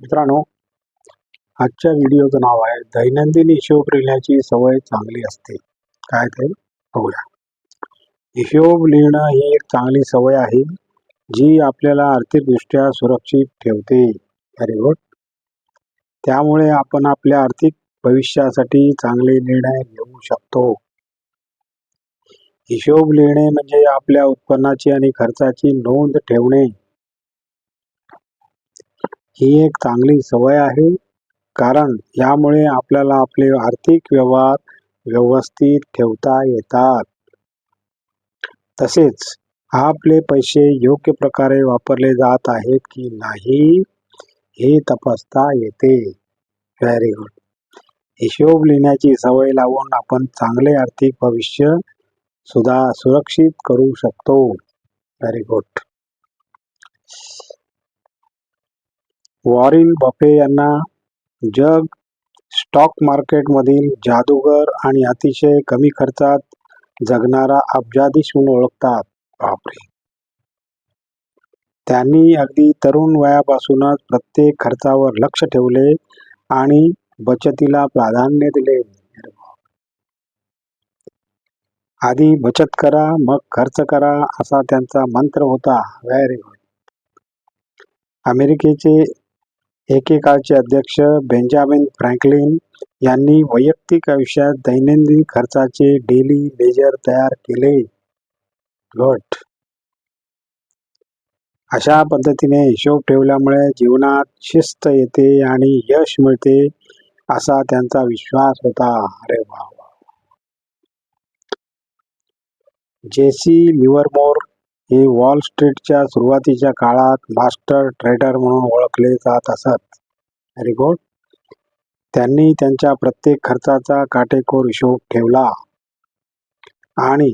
मित्रांनो आजच्या व्हिडिओचं नाव आहे दैनंदिन हिशोब लिहिण्याची सवय चांगली असते. काय ते बघूया. हिशोब लिहिणं ही एक चांगली सवय आहे जी आपल्याला आर्थिकदृष्ट्या सुरक्षित ठेवते. व्हेरी गुड त्यामुळे आपण आपल्या आर्थिक भविष्यासाठी चांगले निर्णय घेऊ शकतो. हिशोब लिहिणे म्हणजे आपल्या उत्पन्नाची आणि खर्चाची नोंद ठेवणे. ही एक चांगली सवय आहे. कारण यामुळे आपल्याला आपले आर्थिक व्यवहार व्यवस्थित ठेवता येतात. तसेच आपले पैसे योग्य प्रकारे वापरले जात आहेत की नाही हे तपासता येते. व्हेरी गुड हिशोब लिहिण्याची सवय लावून आपण चांगले आर्थिक भविष्य सुद्धा सुरक्षित करू शकतो. व्हेरी गुड वॉरिन बफे यांना जग स्टॉक मार्केटमधील जादूगर आणि अतिशय कमी खर्चात जगणारा अब्जाधीश म्हणून ओळखतात. बापरे! त्यांनी अगदी तरुण वयापासूनच प्रत्येक खर्चावर लक्ष ठेवले आणि बचतीला प्राधान्य दिले. आधी बचत करा मग खर्च करा असा त्यांचा मंत्र होता. Very good. अमेरिकेचे एकेकाळचे अध्यक्ष बेंजामिन फ्रँकलिन यांनी वैयक्तिक आयुष्यात दैनंदिन खर्चाचे डेली लेजर तयार केले. घट अशा पद्धतीने हिशोब ठेवल्यामुळे जीवनात शिस्त येते आणि यश मिळते असा त्यांचा विश्वास होता. अरे वा. जेसी लिव्हरमोर हे वॉल स्ट्रीटच्या सुरुवातीच्या काळात मास्टर ट्रेडर म्हणून ओळखले जात असत. व्हेरी गुड त्यांनी त्यांच्या प्रत्येक खर्चाचा काटेकोर हिशोब ठेवला. आणि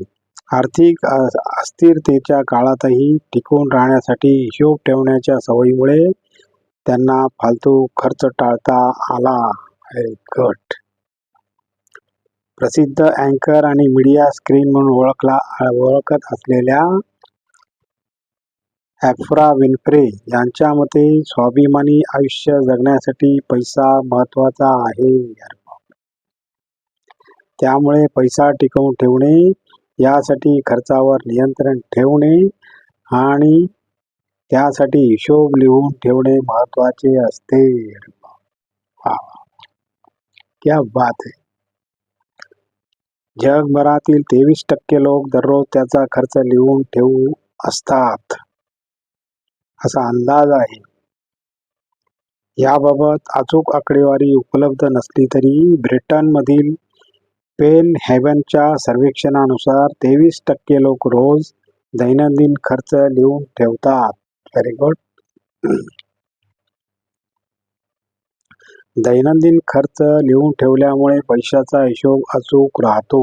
आर्थिक अस्थिरतेच्या काळातही टिकून राहण्यासाठी हिशोब ठेवण्याच्या सवयीमुळे त्यांना फालतू खर्च टाळता आला. व्हेरी गुड प्रसिद्ध अँकर आणि मीडिया स्क्रीन म्हणून ओळखला ओळखत असलेल्या ॲफ्रा विन्फ्रे यांच्या मते स्वाभिमानी आयुष्य जगण्यासाठी पैसा महत्त्वाचा आहे. त्यामुळे पैसा टिकवून ठेवणे यासाठी खर्चावर नियंत्रण ठेवणे आणि त्यासाठी हिशोब लिहून ठेवणे महत्त्वाचे असते. क्या बात आहे जगभरातील तेवीस टक्के लोक दररोज त्याचा खर्च लिहून ठेवू असतात. असा अंदाज आहे. याबाबत अचूक आकडेवारी उपलब्ध नसली तरी ब्रिटनमधील पेन हॅवनच्या सर्वेक्षणानुसार तेवीस टक्के लोक रोज दैनंदिन खर्च लिहून ठेवतात. व्हेरी गुड दैनंदिन खर्च लिहून ठेवल्यामुळे पैशाचा हिशोब अचूक राहतो.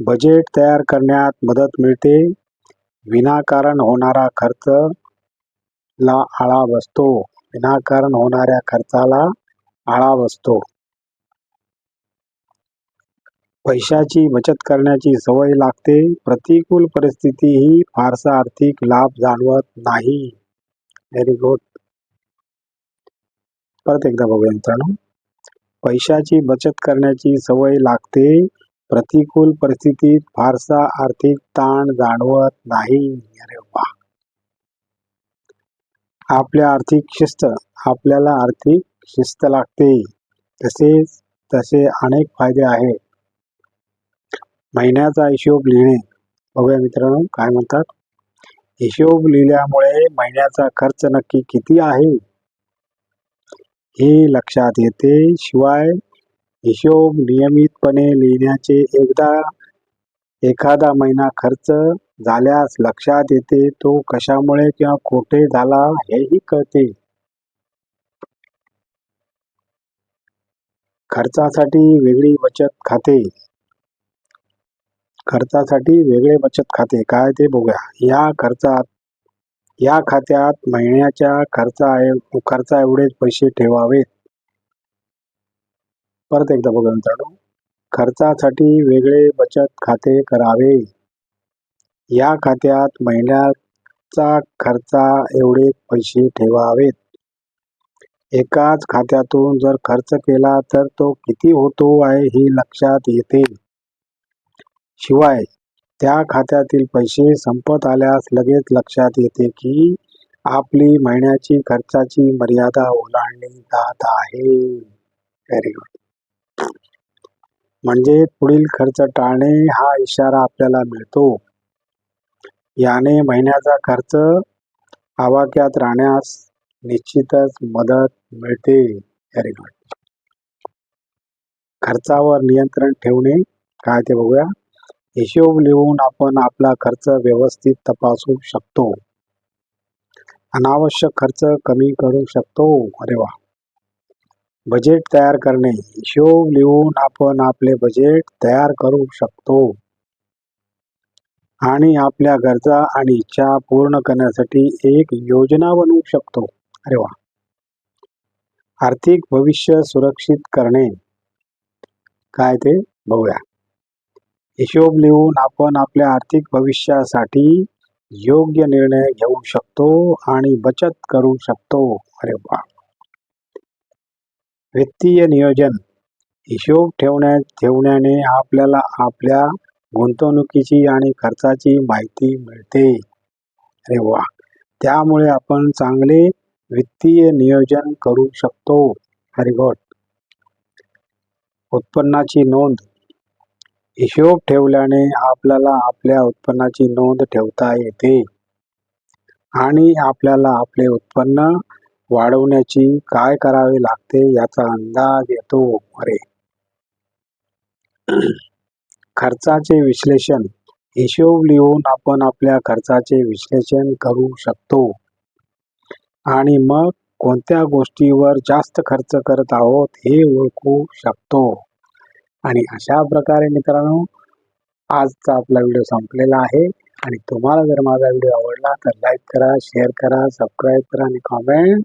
बजेट तयार करण्यात मदत मिळते. विनाकारण होणारा खर्च ला आळा बसतो. विनाकारण होणाऱ्या खर्चाला आळा बसतो. पैशाची बचत करण्याची सवय लागते. प्रतिकूल परिस्थिती ही फारसा आर्थिक लाभ जाणवत नाही. व्हेरी गुड परत एकदा बघूया मित्रांनो. पैशाची बचत करण्याची सवय लागते. प्रतिकूल परिस्थितीत फारसा आर्थिक ताण जाणवत नाही. अरे वा! आपल्या आर्थिक शिस्त आपल्याला आर्थिक शिस्त लागते. तसेच तसे अनेक फायदे आहेत. महिन्याचा हिशोब लिहिणे. बघूया मित्रांनो काय म्हणतात? हिशोब लिहिल्यामुळे महिन्याचा खर्च नक्की किती आहे? हे लक्षात येते. शिवाय हिशोब नियमितपणे लिहिण्याचे एकदा एखादा महिना खर्च झाल्यास लक्षात येते तो कशामुळे किंवा कोठे झाला हेही कळते. खर्चासाठी वेगळी बचत खाते. खर्चासाठी वेगळे बचत खाते. काय ते बघूया. या खर्चात या खात्यात महिन्याच्या खर्चा खर्चा एवढेच पैसे ठेवावेत. परत एकदा बघा मित्रांनो. खर्चासाठी वेगळे बचत खाते करावे. या खात्यात महिन्याचा खर्चा एवढे पैसे ठेवावेत. एकाच खात्यातून जर खर्च केला तर तो किती होतो आहे हे लक्षात येते. शिवाय त्या खात्यातील पैसे संपत आल्यास लगेच लक्षात येते की आपली महिन्याची खर्चाची मर्यादा ओलांडली जात आहे. व्हेरी गुड म्हणजे पुढील खर्च टाळणे हा इशारा आपल्याला मिळतो. याने महिन्याचा खर्च आवाक्यात राहण्यास निश्चितच मदत मिळते. व्हेरी गुड खर्चावर नियंत्रण ठेवणे काय ते बघूया. हिशोब लिहून आपण आपला खर्च व्यवस्थित तपासू शकतो. अनावश्यक खर्च कमी करू शकतो. अरे वा! बजेट तयार करणे. हिशोब लिहून आपण आपले बजेट तयार करू शकतो. आणि आपल्या गरजा आणि इच्छा पूर्ण करण्यासाठी एक योजना बनवू शकतो. अरे वा! आर्थिक भविष्य सुरक्षित करणे. काय ते? बघूया. हिशोब लिहून आपण आपल्या आर्थिक भविष्यासाठी योग्य निर्णय घेऊ शकतो आणि बचत करू शकतो. अरे वा! वित्तीय नियोजन हिशोब ठेवण्या ठेवण्याने आपल्याला आपल्या गुंतवणुकीची आणि खर्चाची माहिती मिळते. अरे वा! त्यामुळे आपण चांगले वित्तीय नियोजन करू शकतो. व्हेरी उत्पन्नाची नोंद. हिशोब ठेवल्याने आपल्याला आपल्या उत्पन्नाची नोंद ठेवता येते. आणि आपल्याला आपले उत्पन्न वाढवण्याची काय करावे लागते याचा अंदाज येतो अरे. खर्चाचे विश्लेषण. हिशोब लिहून आपण आपल्या खर्चाचे विश्लेषण करू शकतो. आणि मग कोणत्या गोष्टीवर जास्त खर्च करत आहोत हे ओळखू शकतो. आणि अशा प्रकारे मित्रांनो आजचा आपला व्हिडिओ संपलेला आहे. आणि तुम्हाला जर माझा व्हिडिओ आवडला तर लाईक करा शेअर करा सबस्क्राईब करा आणि कॉमेंट